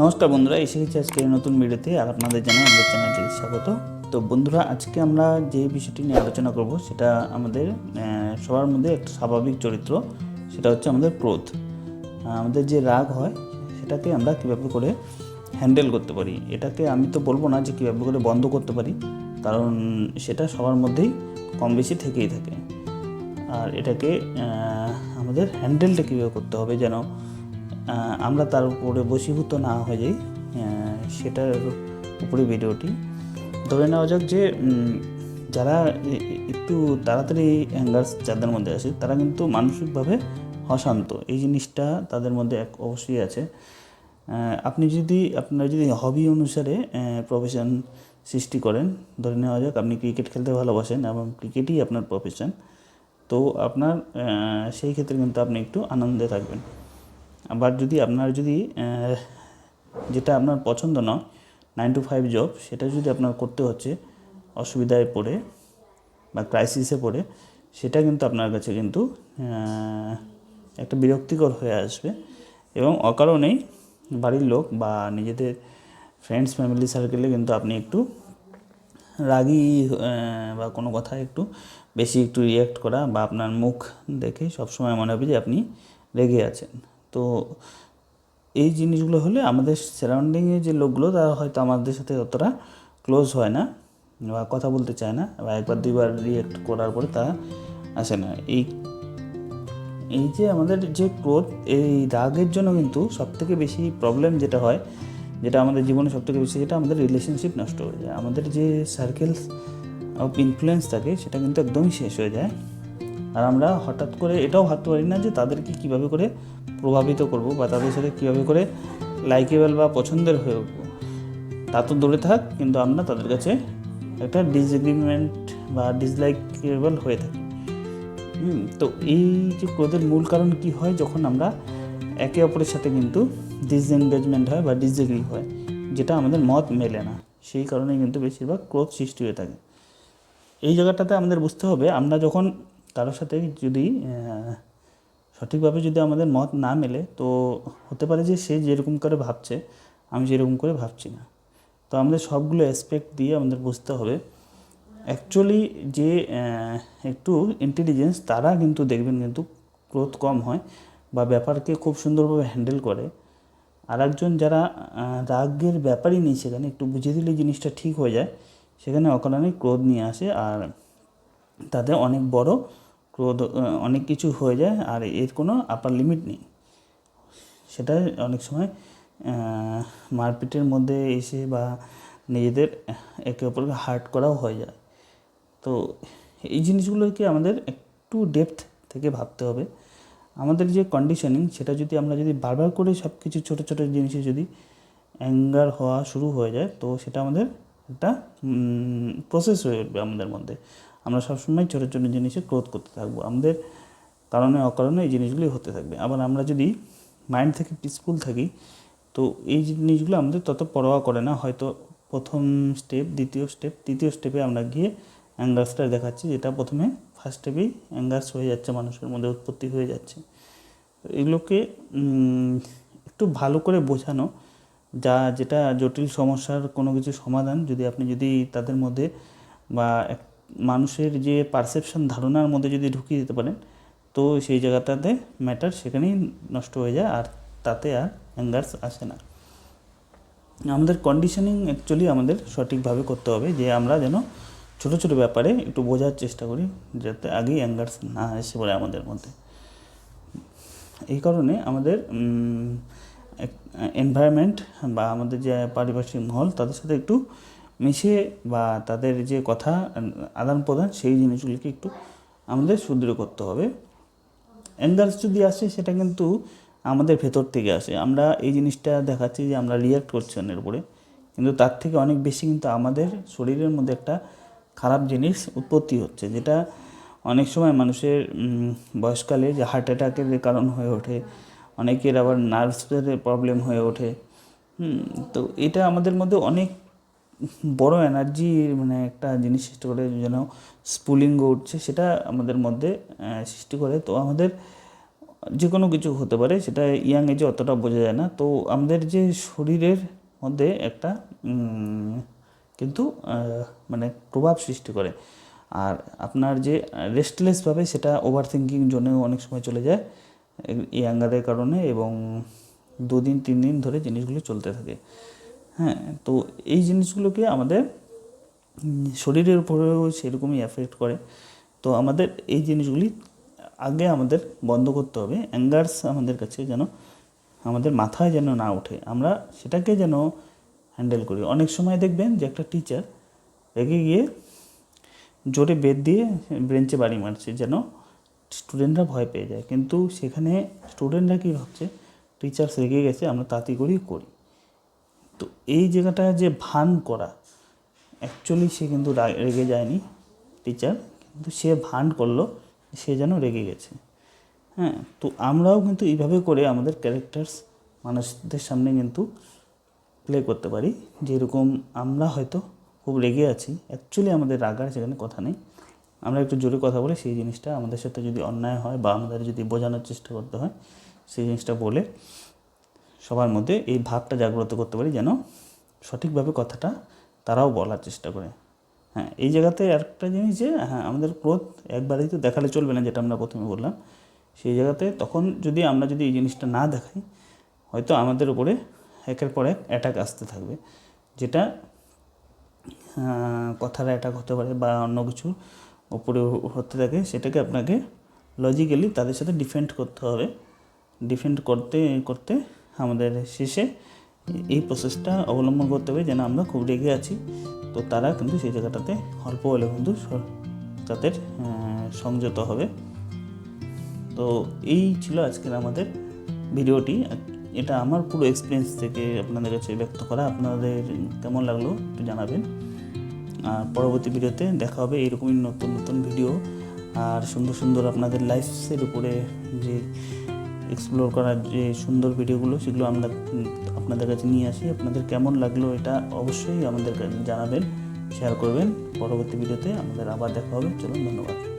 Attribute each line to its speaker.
Speaker 1: নমস্কার বন্ধুরা, এসে গেছি আজকে নতুন ভিডিওতে আর আপনাদের জানাই আমাদের চ্যানেলটি স্বাগত। তো বন্ধুরা, আজকে আমরা যে বিষয়টি নিয়ে আলোচনা করব, সেটা আমাদের সবার মধ্যে একটা স্বাভাবিক চরিত্র, সেটা হচ্ছে আমাদের ক্রোধ। আমাদের যে রাগ হয়, সেটাকে আমরা কীভাবে করে হ্যান্ডেল করতে পারি? এটাকে আমি তো বলব না যে কীভাবে করে বন্ধ করতে পারি, কারণ সেটা সবার মধ্যেই কম বেশি থেকেই থাকে। আর এটাকে আমাদের হ্যান্ডেলটা কীভাবে করতে হবে যেন আমরা তার উপরে বশীভূত না হয়ে যাই। সেটার উপরে ভিডিওটি। ধরে নেওয়া যাক যে যারা একটু তাড়াতাড়ি অ্যাঙ্গার যাদের মধ্যে আসে তারা কিন্তু মানসিকভাবে অশান্ত। এই জিনিসটা তাদের মধ্যে এক অবশ্যই আছে। আপনি যদি, আপনার যদি হবি অনুসারে প্রফেশন সৃষ্টি করেন, ধরে নেওয়া যাক আপনি ক্রিকেট খেলতে ভালোবাসেন এবং ক্রিকেটই আপনার প্রফেশন তো আপনার সেই ক্ষেত্রে কিন্তু আপনি একটু আনন্দে থাকবেন। আবার যদি আপনার যদি যেটা আপনার পছন্দ নয় নাইন টু ফাইভ জব সেটা যদি আপনার করতে হচ্ছে, অসুবিধায় পড়ে বা ক্রাইসিসে পড়ে, সেটা কিন্তু আপনার কাছে কিন্তু একটা বিরক্তিকর হয়ে আসবে। এবং অকারণেই বাড়ির লোক বা নিজেদের ফ্রেন্ডস ফ্যামিলি সার্কেলে কিন্তু আপনি একটু রাগী বা কোনো কথায় একটু বেশি একটু রিয়্যাক্ট করা বা আপনার মুখ দেখে সবসময় মনে হবে যে আপনি রেগে আছেন। তো এই জিনিসগুলো হলে আমাদের সারাউন্ডিংয়ে যে লোকগুলো, তারা হয়তো আমাদের সাথে অতটা ক্লোজ হয় না বা কথা বলতে চায় না বা একবার দুইবার রিয়েক্ট করার পরে তারা আসে না। এই এই যে আমাদের যে ক্রোধ এই রাগের জন্য কিন্তু সবথেকে বেশি প্রবলেম যেটা হয়, যেটা আমাদের জীবনে সবথেকে বেশি যেটা আমাদের রিলেশনশিপ নষ্ট হয়ে যায়। আমাদের যে সার্কেলস অফ ইনফ্লুয়েন্স থাকে, সেটা কিন্তু একদমই শেষ হয়ে যায়। আর আমরা হঠাৎ করে এটাও ভাবতে পারি না যে তাদেরকে কীভাবে করে প্রভাবিত করব বা তাদের সাথে কীভাবে করে লাইকেবল বা পছন্দের হয়ে উঠবো। তা তো দূরে থাক, কিন্তু আমরা তাদের কাছে একটা ডিসএগ্রিমেন্ট বা ডিসলাইকেবল হয়ে থাকি। তো এই যে ক্রোধের মূল কারণ কি হয় যখন আমরা একে অপরের সাথে কিন্তু ডিসএনগেজমেন্ট হয় বা ডিসএগ্রি হয়, যেটা আমাদের মত মেলে না, সেই কারণে কিন্তু বেশিরভাগ ক্রোধ সৃষ্টি হয়ে থাকে। এই জায়গাটাতে আমাদের বুঝতে হবে, আমরা যখন কারোর সাথে যদি সঠিকভাবে যদি আমাদের মত না মেলে, তো হতে পারে যে সে যেরকম করে ভাবছে, আমি যেরকম করে ভাবছি না। তো আমাদের সবগুলো অ্যাসপেক্ট দিয়ে আমাদের বুঝতে হবে। অ্যাকচুয়ালি যে একটু ইন্টেলিজেন্স তারা কিন্তু দেখবেন কিন্তু ক্রোধ কম হয় বা ব্যাপারকে খুব সুন্দরভাবে হ্যান্ডেল করে। আর একজন যারা রাগের ব্যাপারই নেই সেখানে, একটু বুঝিয়ে দিলে জিনিসটা ঠিক হয়ে যায়, সেখানে অকারণে ক্রোধ নিয়ে আসে আর তাদের অনেক বড় ক্রোধ অনেক কিছু হয়ে যায় আর এর কোনো আপার লিমিট নেই। সেটা অনেক সময় মারপিটের মধ্যে এসে বা নিজেদের একে অপরকে হার্ট করাও হয়ে যায়। তো এই জিনিসগুলোকে আমাদের একটু ডেপথ থেকে ভাবতে হবে। আমাদের যে কন্ডিশনিং সেটা যদি আমরা যদি বারবার করে সব কিছু ছোটো ছোটো জিনিসে যদি অ্যাঙ্গার হওয়া শুরু হয়ে যায়, তো সেটা আমাদের একটা প্রসেস হয়ে উঠবে আমাদের মধ্যে। আমরা সবসময় ছোটো ছোটো জিনিসে ক্রোধ করতে থাকব। আমাদের কারণে, অকারণে এই জিনিসগুলি হতে থাকবে। আবার আমরা যদি মাইন্ড থেকে পিসফুল থাকি, তো এই জিনিসগুলো আমাদের তত পরোয়া করে না। হয়তো প্রথম স্টেপ দ্বিতীয় স্টেপ তৃতীয় স্টেপে আমরা গিয়ে অ্যাঙ্গার্সটা দেখাচ্ছি, যেটা প্রথমে ফার্স্ট স্টেপেই অ্যাঙ্গার্স হয়ে যাচ্ছে, মানুষের মধ্যে উৎপত্তি হয়ে যাচ্ছে। এগুলোকে একটু ভালো করে বোঝানো, যা, যেটা জটিল সমস্যার কোনো কিছু সমাধান। যদি আপনি যদি তাদের মধ্যে বা এক মানুষের যে পারসেপশন ধারণার মধ্যে যদি ঢুকিয়ে দিতে পারেন, তো সেই জায়গাটাতে ম্যাটার সেখানেই নষ্ট হয়ে যায় আর তাতে আর অ্যাঙ্গার্স আসে না। আমাদের কন্ডিশনিং অ্যাকচুয়ালি আমাদের সঠিকভাবে করতে হবে যে আমরা যেন ছোটো ছোটো ব্যাপারে একটু বোঝার চেষ্টা করি, যাতে আগেই অ্যাঙ্গার্স না এসে পড়ে আমাদের মধ্যে। এই কারণে আমাদের এনভায়রনমেন্ট বা আমাদের যে পারিপার্শ্বিক মহল, তাদের সাথে একটু মিশে বা তাদের যে কথা, আদান প্রদান, সেই জিনিসগুলিকে একটু আমাদের সুদৃঢ় করতে হবে। অ্যাঙ্গার্স যদি আসে, সেটা কিন্তু আমাদের ভেতর থেকে আসে। আমরা এই জিনিসটা দেখাচ্ছি যে আমরা রিয়াক্ট করছি অন্যের উপরে। কিন্তু তার থেকে অনেক বেশি কিন্তু আমাদের শরীরের মধ্যে একটা খারাপ জিনিস উৎপত্তি হচ্ছে, যেটা অনেক সময় মানুষের বয়সকালে যে হার্ট অ্যাটাকের কারণ হয়ে ওঠে, অনেকের আবার নার্ভসের প্রবলেম হয়ে ওঠে। তো এটা আমাদের মধ্যে অনেক বড় এনার্জি মানে একটা জিনিস সৃষ্টি করে, যেন স্পুলিঙ্গ উঠছে, সেটা আমাদের মধ্যে সৃষ্টি করে। তো আমাদের যে কোনো কিছু হতে পারে, সেটা ইয়াং এজে অতটা বোঝা যায় না। তো আমাদের যে শরীরের মধ্যে একটা কিন্তু মানে প্রভাব সৃষ্টি করে। আর আপনার যে রেস্টলেসভাবে সেটা ওভার থিঙ্কিং জোনেও অনেক সময় চলে যায় ইয়াঙ্গারের কারণে এবং দুদিন, তিন দিন ধরে জিনিসগুলো চলতে থাকে। হ্যাঁ তো এই জিনিসগুলোকে আমাদের শরীরের উপরেও সেরকমই এফেক্ট করে। তো আমাদের এই জিনিসগুলি আগে আমাদের বন্ধ করতে হবে। অ্যাঙ্গার্স আমাদের কাছে যেন, আমাদের মাথায় যেন না ওঠে। আমরা সেটাকে যেন হ্যান্ডেল করি। অনেক সময় দেখবেন যে একটা টিচার রেগে গিয়ে জোরে বেদ দিয়ে ব্রেঞ্চে বাড়ি মারছে যেন স্টুডেন্টরা ভয় পেয়ে যায়। কিন্তু সেখানে স্টুডেন্টরা কী ভাবছে? টিচার্স রেগে গেছে, আমরা করেই করি। তো এই জায়গাটা যে ভান করা অ্যাকচুয়ালি সে কিন্তু রেগে যায়নি টিচার কিন্তু সে ভান করল, সে যেন রেগে গেছে। হ্যাঁ তো আমরাও কিন্তু এইভাবে করে আমাদের ক্যারেক্টার্স মানুষদের সামনে কিন্তু প্লে করতে পারি। যেরকম আমরা হয়তো খুব রেগে আছি অ্যাকচুয়ালি আমাদের রাগার সেখানে কথা নেই। আমরা একটু জোরে কথা বলে সেই জিনিসটা আমাদের সাথে যদি অন্যায় হয় বা আমাদের যদি বোঝানোর চেষ্টা করতে হয়, সেই জিনিসটা বলে সবার মধ্যে এই ভাবটা জাগ্রত করতে পারি যেন সঠিকভাবে কথাটা তারাও বলার চেষ্টা করে। হ্যাঁ এই জায়গাতে আরেকটা জিনিস যে হ্যাঁ আমাদের ক্রোধ একবারেই তো দেখালে চলবে না যেটা আমরা প্রথমে বললাম। সেই জায়গাতে তখন যদি আমরা যদি এই জিনিসটা না দেখাই, হয়তো আমাদের উপরে একের পর এক অ্যাটাক আসতে থাকবে। যেটা কথার অ্যাটাক হতে পারে বা অন্য কিছু উপরে হতে থাকে, সেটাকে আপনাকে লজিক্যালি তাদের সাথে ডিফেন্ড করতে হবে। ডিফেন্ড করতে করতে আমাদের শেষে এই প্রসেসটা অবলম্বন করতে হবে যেন আমরা খুব রেগে আছি। তো তারা কিন্তু সেই জায়গাটাতে অল্প হলে কিন্তু তাদের সংযত হবে। তো এই ছিল আজকের আমাদের ভিডিওটি। এটা আমার পুরো এক্সপিরিয়েন্স থেকে আপনাদের কাছে ব্যক্ত করা। আপনাদের কেমন লাগল একটু জানাবেন। আর পরবর্তী ভিডিওতে দেখা হবে এইরকমই নতুন নতুন ভিডিও। আর সুন্দর সুন্দর আপনাদের লাইফসের উপরে যে এক্সপ্লোর করার যে সুন্দর ভিডিওগুলো সেগুলো আমরা আপনাদের কাছে নিয়ে আসি। আপনাদের কেমন লাগল এটা অবশ্যই আমাদের জানাবেন শেয়ার করবেন। পরবর্তী ভিডিওতে আমাদের আবার দেখা হবে। চলুন, ধন্যবাদ।